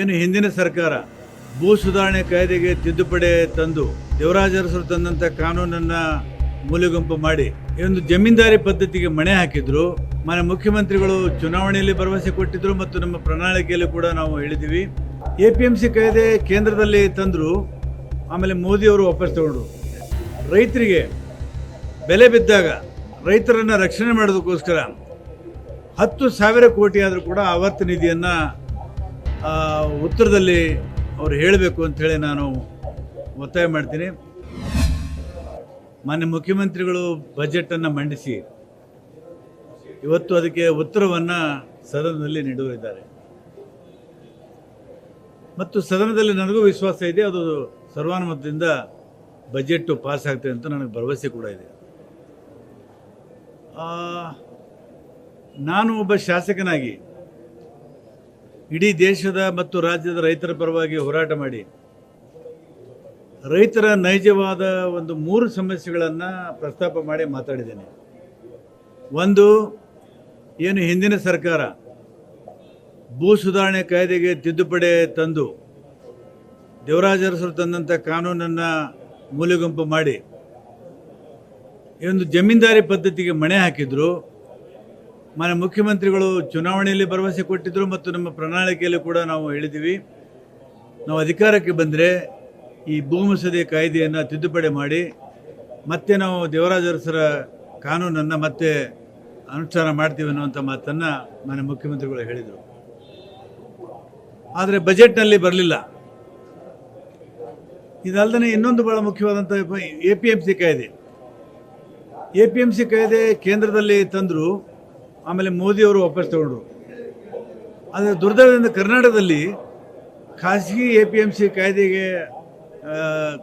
ಏನು ಹಿಂದಿನ ಸರ್ಕಾರ ಭೂ ಸುಧಾರಣೆ ಕಾಯ್ದೆಗೆ ತಿದ್ದುಪಡಿ ತಂದು ದೇವರಾಜರಸರು ತಂದಂಥ ಕಾನೂನನ್ನು ಮೂಲೆಗುಂಪು ಮಾಡಿ ಒಂದು ಜಮೀನ್ದಾರಿ ಪದ್ಧತಿಗೆ ಮಣೆ ಹಾಕಿದ್ರು. ಮನೆ ಮುಖ್ಯಮಂತ್ರಿಗಳು ಚುನಾವಣೆಯಲ್ಲಿ ಭರವಸೆ ಕೊಟ್ಟಿದ್ರು ಮತ್ತು ನಮ್ಮ ಪ್ರಣಾಳಿಕೆಯಲ್ಲಿ ಕೂಡ ನಾವು ಹೇಳಿದ್ದೀವಿ ಎ ಪಿ ಎಂ ಸಿ ಕಾಯ್ದೆ ಕೇಂದ್ರದಲ್ಲಿ ತಂದರು. ಆಮೇಲೆ ಮೋದಿಯವರು ವಾಪಸ್ ತಗೊಂಡ್ರು. ರೈತರಿಗೆ ಬೆಲೆ ಬಿದ್ದಾಗ ರೈತರನ್ನು ರಕ್ಷಣೆ ಮಾಡೋದಕ್ಕೋಸ್ಕರ ಹತ್ತು ಸಾವಿರ ಕೋಟಿ ಆದರೂ ಕೂಡ ಆವರ್ತ ನಿಧಿಯನ್ನು ಉತ್ತರದಲ್ಲಿ ಅವರು ಹೇಳಬೇಕು ಅಂಥೇಳಿ ನಾನು ಒತ್ತಾಯ ಮಾಡ್ತೀನಿ. ಮಾನ್ಯ ಮುಖ್ಯಮಂತ್ರಿಗಳು ಬಜೆಟನ್ನು ಮಂಡಿಸಿ. ಇವತ್ತು ಅದಕ್ಕೆ ಉತ್ತರವನ್ನು ಸದನದಲ್ಲಿ ನೀಡುತ್ತಿದ್ದಾರೆ ಮತ್ತು ಸದನದಲ್ಲಿ ನನಗೂ ವಿಶ್ವಾಸ ಇದೆ, ಅದು ಸರ್ವಾನುಮತದಿಂದ ಬಜೆಟ್ ಪಾಸ್ ಆಗ್ತದೆ ಅಂತ ನನಗೆ ಭರವಸೆ ಕೂಡ ಇದೆ. ನಾನು ಒಬ್ಬ ಶಾಸಕನಾಗಿ ಇಡೀ ದೇಶದ ಮತ್ತು ರಾಜ್ಯದ ರೈತರ ಪರವಾಗಿ ಹೋರಾಟ ಮಾಡಿ, ರೈತರ ನೈಜವಾದ ಒಂದು ಮೂರು ಸಮಸ್ಯೆಗಳನ್ನು ಪ್ರಸ್ತಾಪ ಮಾಡಿ ಮಾತಾಡಿದ್ದೇನೆ. ಒಂದು, ಏನು ಹಿಂದಿನ ಸರ್ಕಾರ ಭೂ ಸುಧಾರಣೆ ಕಾಯ್ದೆಗೆ ತಿದ್ದುಪಡಿ ತಂದು ದೇವರಾಜ ಅರಸರು ತಂದಂಥ ಕಾನೂನನ್ನು ಮೂಲೆಗುಂಪು ಮಾಡಿ ಒಂದು ಜಮೀನ್ದಾರಿ ಪದ್ಧತಿಗೆ ಮಣೆ ಹಾಕಿದ್ರು. ಮಾನ್ಯ ಮುಖ್ಯಮಂತ್ರಿಗಳು ಚುನಾವಣೆಯಲ್ಲಿ ಭರವಸೆ ಕೊಟ್ಟಿದ್ದರು ಮತ್ತು ನಮ್ಮ ಪ್ರಣಾಳಿಕೆಯಲ್ಲಿ ಕೂಡ ನಾವು ಹೇಳಿದ್ದೀವಿ. ನಾವು ಅಧಿಕಾರಕ್ಕೆ ಬಂದರೆ ಈ ಭೂಮಸದೆ ಕಾಯ್ದೆಯನ್ನು ತಿದ್ದುಪಡಿ ಮಾಡಿ, ಮತ್ತೆ ನಾವು ದೇವರಾಜ ಅರಸರ ಕಾನೂನನ್ನು ಮತ್ತೆ ಅನುಷ್ಠಾನ ಮಾಡ್ತೀವಿ ಅನ್ನುವಂಥ ಮಾತನ್ನು ಮಾನ್ಯ ಮುಖ್ಯಮಂತ್ರಿಗಳು ಹೇಳಿದರು. ಆದರೆ ಬಜೆಟ್ನಲ್ಲಿ ಬರಲಿಲ್ಲ. ಇದಲ್ಲದೆ ಇನ್ನೊಂದು ಭಾಳ ಮುಖ್ಯವಾದಂಥ ಎ ಪಿ ಎಂ ಸಿ ಕಾಯ್ದೆ. ಎ ಪಿ ಎಂ ಸಿ ಕಾಯ್ದೆ ಕೇಂದ್ರದಲ್ಲಿ ತಂದರು ಆಮೇಲೆ ಮೋದಿಯವರು ವಾಪಸ್ ತಗೊಂಡ್ರು. ಆದರೆ ದುರ್ದೈವದಿಂದ ಕರ್ನಾಟಕದಲ್ಲಿ ಖಾಸಗಿ ಎ ಪಿ ಎಂ ಸಿ ಕಾಯ್ದೆಗೆ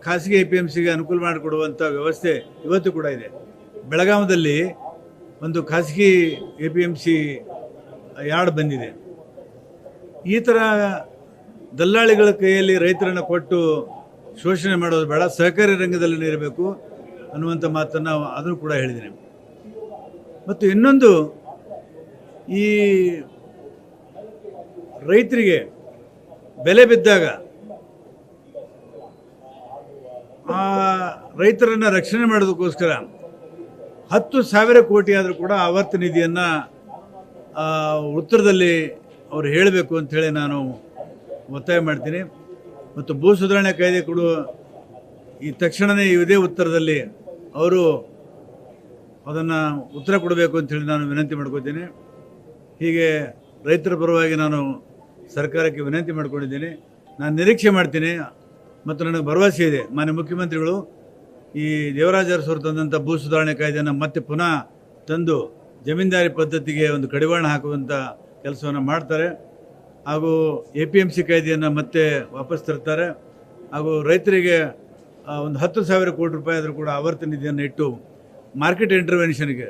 ಖಾಸಗಿ ಎ ಪಿ ಎಂ ಸಿಗೆ ಅನುಕೂಲ ಮಾಡಿಕೊಡುವಂಥ ವ್ಯವಸ್ಥೆ ಇವತ್ತು ಕೂಡ ಇದೆ. ಬೆಳಗಾವದಲ್ಲಿ ಒಂದು ಖಾಸಗಿ A P M C yard ಬಂದಿದೆ. ಈ ಥರ ದಲ್ಲಾಳಿಗಳ ಕೈಯಲ್ಲಿ ರೈತರನ್ನು ಕೊಟ್ಟು ಶೋಷಣೆ ಮಾಡೋದು ಬೇಡ, ಸಹಕಾರಿ ರಂಗದಲ್ಲಿ ಇರಬೇಕು ಅನ್ನುವಂಥ ಮಾತನ್ನು ಅದನ್ನು ಕೂಡ ಹೇಳಿದ್ದೀನಿ. ಮತ್ತು ಇನ್ನೊಂದು ಈ ರೈತರಿಗೆ ಬೆಲೆ ಬಿದ್ದಾಗ ಆ ರೈತರನ್ನು ರಕ್ಷಣೆ ಮಾಡೋದಕ್ಕೋಸ್ಕರ ಹತ್ತು ಸಾವಿರ ಕೋಟಿ ಆದರೂ ಕೂಡ ಆವರ್ತ ನಿಧಿಯನ್ನು ಉತ್ತರದಲ್ಲಿ ಅವರು ಹೇಳಬೇಕು ಅಂಥೇಳಿ ನಾನು ಒತ್ತಾಯ ಮಾಡ್ತೀನಿ. ಮತ್ತು ಭೂ ಸುಧಾರಣೆ ಕಾಯ್ದೆ ಕೊಡುವ ಈ ತಕ್ಷಣವೇ ಇದೇ ಉತ್ತರದಲ್ಲಿ ಅವರು ಅದನ್ನು ಉತ್ತರ ಕೊಡಬೇಕು ಅಂಥೇಳಿ ನಾನು ವಿನಂತಿ ಮಾಡ್ಕೋತೀನಿ. ಹೀಗೆ ರೈತರ ಪರವಾಗಿ ನಾನು ಸರ್ಕಾರಕ್ಕೆ ವಿನಂತಿ ಮಾಡಿಕೊಂಡಿದ್ದೀನಿ. ನಾನು ನಿರೀಕ್ಷೆ ಮಾಡ್ತೀನಿ ಮತ್ತು ನನಗೆ ಭರವಸೆ ಇದೆ. ಮಾನ್ಯ ಮುಖ್ಯಮಂತ್ರಿಗಳು, ಈ ದೇವರಾಜ ಅರಸರು ತಂದಂಥ ಭೂ ಸುಧಾರಣೆ ಕಾಯ್ದೆಯನ್ನು ಮತ್ತೆ ಪುನಃ ತಂದು ಜಮೀನ್ದಾರಿ ಪದ್ಧತಿಗೆ ಒಂದು ಕಡಿವಾಣ ಹಾಕುವಂಥ ಕೆಲಸವನ್ನು ಮಾಡ್ತಾರೆ. ಹಾಗೂ ಎ ಪಿ ಎಂ ಸಿ ಕಾಯ್ದೆಯನ್ನು ಮತ್ತೆ ವಾಪಸ್ ತರ್ತಾರೆ. ಹಾಗೂ ರೈತರಿಗೆ ಒಂದು ಹತ್ತು ಸಾವಿರ ಕೋಟಿ ರೂಪಾಯಿ ಆದರೂ ಕೂಡ ಆವರ್ತ ನಿಧಿಯನ್ನು ಇಟ್ಟು ಮಾರ್ಕೆಟ್ ಇಂಟರ್ವೆನ್ಷನ್ಗೆ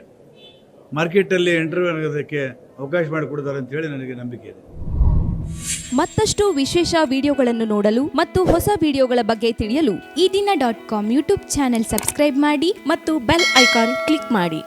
ಮಾರ್ಕೆಟಲ್ಲಿ ಇಂಟರ್ವ್ಯೂ ಆಗೋದಕ್ಕೆ ಅವಕಾಶ ಮಾಡಿಕೊಡ್ತಾರೆ ಅಂತ ಹೇಳಿ ನನಗೆ ನಂಬಿಕೆ ಇದೆ. ಮತ್ತಷ್ಟು ವಿಶೇಷ ವಿಡಿಯೋಗಳನ್ನು ನೋಡಲು ಮತ್ತು ಹೊಸ ವಿಡಿಯೋಗಳ ಬಗ್ಗೆ ತಿಳಿಯಲು Ee Dina dot com YouTube channel subscribe ಮಾಡಿ ಮತ್ತು ಬೆಲ್ ಐಕಾನ್ ಕ್ಲಿಕ್ ಮಾಡಿ.